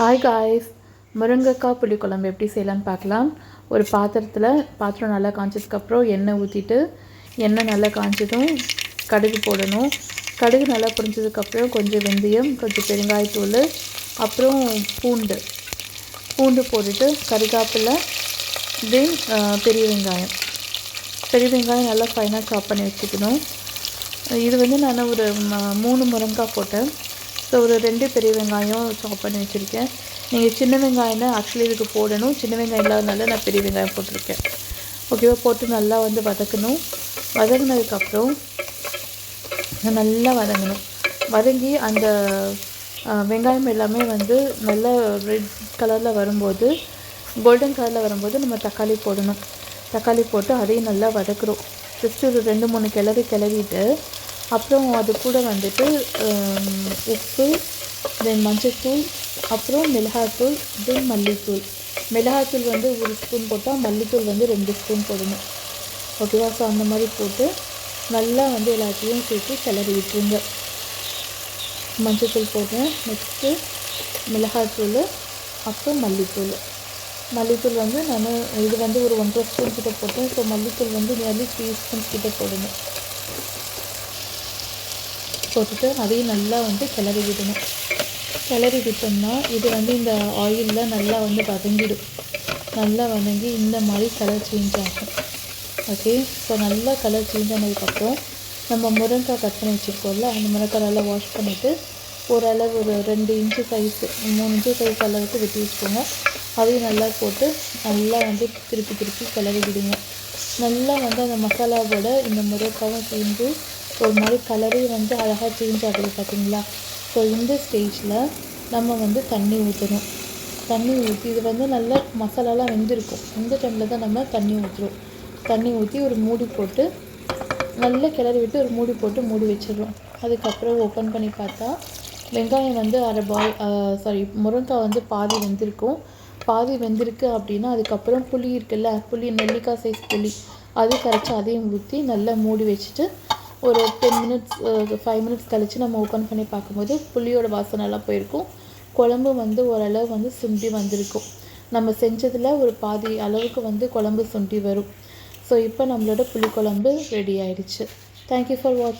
Hi guys முருங்கைக்காய் புளிக்குழம்பு எப்படி செய்யலான்னு பார்க்கலாம். ஒரு பாத்திரத்தில் பாத்திரம் நல்லா காய்ச்சதுக்கப்புறம் எண்ணெய் ஊற்றிட்டு எண்ணெய் நல்லா காய்ச்சதும் கடுகு போடணும். கடுகு நல்லா புரிஞ்சதுக்கப்புறம் கொஞ்சம் வெந்தயம் கொஞ்சம் பெருங்காயத்தூள் அப்புறம் பூண்டு. பூண்டு போட்டுட்டு கருகாப்பில் தென் பெரிய வெங்காயம். பெரிய வெங்காயம் நல்லா ஃபைனாக சாப் பண்ணி வச்சுக்கணும். இது வந்து நான் ஒரு மூணு முருங்காய் போட்டேன். ஸோ ஒரு ரெண்டு பெரிய வெங்காயம் சாப் பண்ணி வச்சுருக்கேன். நீங்கள் சின்ன வெங்காயம்னா ஆக்சுவலி இதுக்கு போடணும். சின்ன வெங்காயம் இல்லாதனால நான் பெரிய வெங்காயம் போட்டிருக்கேன். ஓகேவா போட்டு நல்லா வந்து வதக்கணும். வதங்கினதுக்கப்புறம் நல்லா வதங்கணும். வதங்கி அந்த வெங்காயம் எல்லாமே வந்து நல்லா ரெட் கலரில் வரும்போது கோல்டன் கலரில் வரும்போது நம்ம தக்காளி போடணும். தக்காளி போட்டு அதையும் நல்லா வதக்குறோம். ஜஸ்ட் ஒரு ரெண்டு மூணு கிளறி கிளறிட்டு அப்புறம் அது கூட வந்துட்டு உப்பு தென் மஞ்சள்தூள் அப்புறம் மிளகாத்தூள் தென் மல்லித்தூள். மிளகாத்தூள் வந்து ஒரு ஸ்பூன் போட்டால் மல்லித்தூள் வந்து ரெண்டு ஸ்பூன் போடணும். ஓகேவா? ஸோ அந்த மாதிரி போட்டு நல்லா வந்து எல்லாத்தையும் சேர்த்து கிளறி விட்டுருங்க. மஞ்சள்தூள் போடுறேன். நெக்ஸ்ட்டு மிளகாய்த்தூள் அப்புறம் மல்லித்தூள். மல்லித்தூள் வந்து நான் இது வந்து ஒரு ஒன்றரை ஸ்பூன் கிட்ட போட்டேன். ஸோ மல்லித்தூள் வந்து நியர்லி த்ரீ ஸ்பூன்ஸ் கிட்ட போடணும். போட்டுட்டு அதையும் நல்லா வந்து கிளறி விடணும். கிளறி விட்டோம்னா இது வந்து இந்த ஆயிலில் நல்லா வந்து வதங்கிடும். நல்லா வதங்கி இந்த மாதிரி கலர் சேஞ்ச் ஆகும். ஓகே ஸோ நல்லா கலர் சேஞ்ச் ஆனதுக்கப்புறம் நம்ம முருங்கைக்காய் கட் பண்ணி வச்சுருக்கோம்ல அந்த முருங்கைக்காய் நல்லா வாஷ் பண்ணிவிட்டு ஓரளவு ஒரு ரெண்டு இன்ச்சு சைஸு மூணு இன்ச்சு சைஸ் அளவுக்கு வெட்டி வச்சுக்கோங்க. அதையும் நல்லா போட்டு நல்லா வந்து திருப்பி திருப்பி கிளறி விடுங்க. நல்லா வந்து அந்த மசாலாவோட இந்த முருங்கைக்காவும் சேர்ந்து ஒரு மாதிரி கலரே வந்து அழகாக சேஞ்ச் ஆகுது பார்த்தீங்களா ஸோ இந்த ஸ்டேஜில் நம்ம வந்து தண்ணி ஊற்றணும் தண்ணி ஊற்றி இது வந்து நல்லா மசாலாலாம் வெந்திருக்கும். இந்த டைமில் தான் நம்ம தண்ணி ஊற்றுறோம் தண்ணி ஊற்றி ஒரு மூடி போட்டு நல்லா கிளறி விட்டு ஒரு மூடி போட்டு மூடி வச்சிடுறோம். அதுக்கப்புறம் ஓப்பன் பண்ணி பார்த்தா வெங்காயம் வந்து அரை பாய் சாரி முருங்காய் வந்து பாதி வெந்திருக்கும். பாதி வெந்திருக்கு அப்படின்னா அதுக்கப்புறம் புளி இருக்குல்ல புளி நெல்லிக்காய் சைஸ் புளி அது கரைச்சி அதையும் ஊற்றி நல்லா மூடி வச்சுட்டு ஒரு டென் மினிட்ஸ் ஃபைவ் மினிட்ஸ் கழித்து நம்ம ஓப்பன் பண்ணி பார்க்கும்போது புளியோட வாசனை எல்லாம் போயிருக்கும். குழம்பு வந்து ஓரளவு வந்து சுண்டி வந்திருக்கும். நம்ம செஞ்சதில் ஒரு பாதி அளவுக்கு வந்து குழம்பு சுண்டி வரும். ஸோ இப்போ நம்மளோட புளிக்குழம்பு ரெடி ஆயிடுச்சு. தேங்க்யூ ஃபார் வாட்சிங்